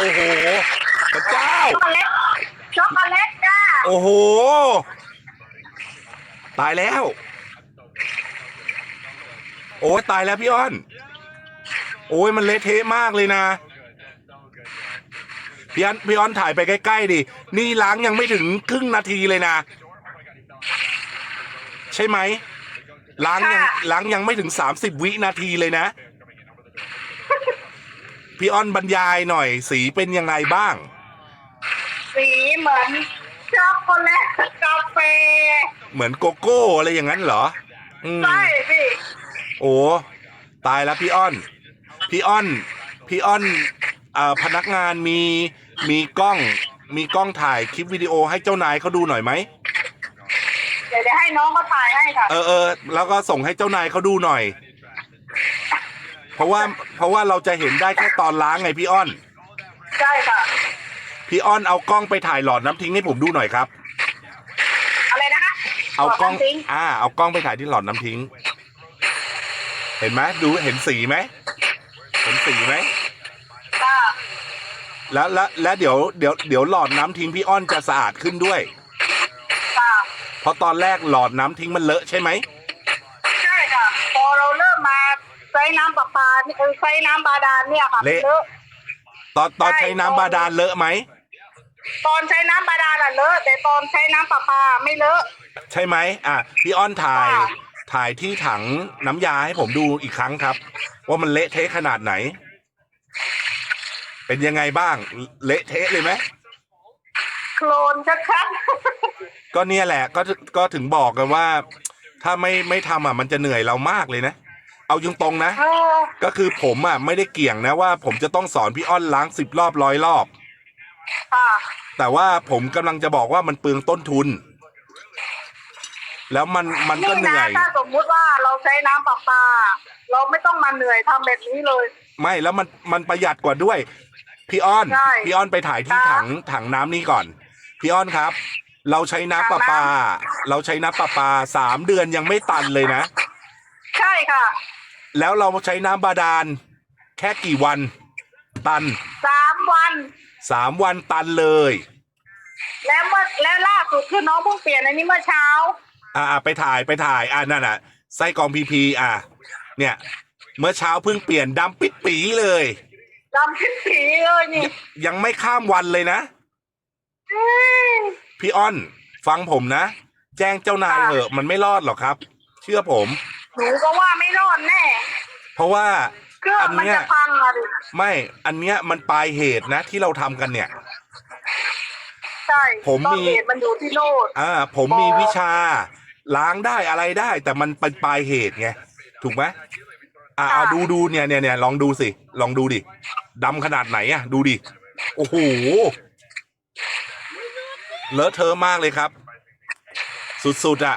โอ้โหพระเจ้า ช็อกโกแลตช็อกโกแลตจ้าโอ้โห ตายแล้ว โอ้ยตายแล้วพี่อ้อน โอ้ยมันเละเทะมากเลยนะ พี่อ้อนพี่อ้อนถ่ายไปใกล้ๆดิ นี่ล้างยังไม่ถึงครึ่งนาทีเลยนะ ใช่ไหม ล้างยังล้างยังไม่ถึงสามสิบวินาทีเลยนะ พี่อ้อนบรรยายหน่อย สีเป็นยังไงบ้าง สีเหมือนช็อกโกแลตกาแฟเหมือนโกโก้อะไรอย่างนั้นเหรออืมใช่พี่โอ้ตายแล้วพี่อ้อน พี่อ้อน พี่อ้อนเอ่อพนักงานมีมีกล้อง มีกล้องถ่ายคลิปวิดีโอให้เจ้านายเขาดูหน่อยไหมเดี๋ยวจะให้น้องเขาถ่ายให้ค่ะ เออเออแล้วก็ส่งให้เจ้านายเขาดูหน่อย เพราะว่าเพราะว่าเราจะเห็นได้แค่ตอนล้างไงพี่อ้อน ใช่ค่ะ พี่อ้อนเอากล้องไปถ่ายหลอดน้ำทิ้งให้ผมดูหน่อยครับ อะไรนะคะเอากล้องขบคุณทิ้งอ่า เอากล้องไปถ่ายที่หลอดน้ำทิ้ง เห็นไหมดูเห็นสีไหมเห็นสีไหมค่ะแล้วแล้วแล้วเดี๋ยวเดี๋ยวเดี๋ยวหลอดน้ำทิ้งพี่อ้อนจะสะอาดขึ้นด้วย ค่ะเพราะตอนแรกหลอดน้ำทิ้งมันเลอะใช่ไหม ใช่ค่ะ พอเราเริ่มมา ใช้น้ำประปาเนี่ยเออใช้น้ำบาดาลเนี่ยค่ะเลอะ ตอนตอนใช่ ใช้น้ำบาดาลเลอะไหม ตอนใช้น้ำบาดาลอะเลอะแต่ตอนใช้น้ำประปาไม่เลอะ ใช่ไหมอะพี่อ้อนถ่าย ค่ะ ถ่ายที่ถังน้ำยาให้ผมดูอีกครั้งครับ ว่ามันเละเทะขนาดไหน เป็นยังไงบ้าง เละเทะเลยไหม โคลนชัดก็เนี่ยแหละก็ก็ถึงบอกกันว่า ถ้าไม่ไม่ทำอะมันจะเหนื่อยเรามากเลยนะ เอาตรงๆนะๆเออก็คือผมอะไม่ได้เกี่ยงนะว่า ผมจะต้องสอนพี่อ้อนล้างสิบรอบร้อยรอบ ค่ะแต่ว่าผมกำลังจะบอกว่ามันเปลืองต้นทุน แล้วมันมันก็นี่เหนื่นะอย ถ้าสมมุติว่าเราใช้น้ำประปา เราไม่ต้องมาเหนื่อยทำแบบนี้เลย ไม่แล้วมันมันประหยัดกว่าด้วย พี่อ้อน ใช่พี่อ้อนไปถ่ายที่ค่ะถังถังน้ำนี่ก่อน พี่อ้อนครับ เราใช้น้ำประปา เราใช้น้ำประปาสามเดือนยังไม่ตันเลยนะ ใช่ค่ะ แล้วเราใช้น้ำบาดาล แค่กี่วัน ตันสามวัน สามวันตันเลย แล้วเมื่อแล้วล่าสุดคือน้องเพิ่งเปลี่ยนอันนี้เมื่อเช้า อ่าอ่าไปถ่ายไปถ่ายอ่านั่นอะไส้กรองพีพีอะเนี่ย เมื่อเช้าเพิ่งเปลี่ยนดำปิดปีเลยดำพิสีเลยนี่ยังไม่ข้ามวันเลยนะเฮ้ยพี่อ้อน ฟังผมนะ แจ้งเจ้านายค่ะเถอะมันไม่รอดหรอกครับ เชื่อผมห นูก็ว่าไม่รอดแน่ เพราะว่าเครื่องอันมันเนี้ยจะพังอะดิไม่อันเนี้ยมันปลายเหตุนะที่เราทำกันเนี่ย ใช่ผมต้นมีเหตุมันอยู่ที่โน่นอ่าผมมีวิชาล้างได้อะไรได้ แต่มันเป็นปลายเหตุไงถูกไหมอ่าเอาดูดูเนี่ยเนี่ยเนี่ยลองดูสิ ลองดูดิดำขนาดไหนอะ ดูดิโอ้โหเลอะเทอะมากเลยครับ สุดๆอะ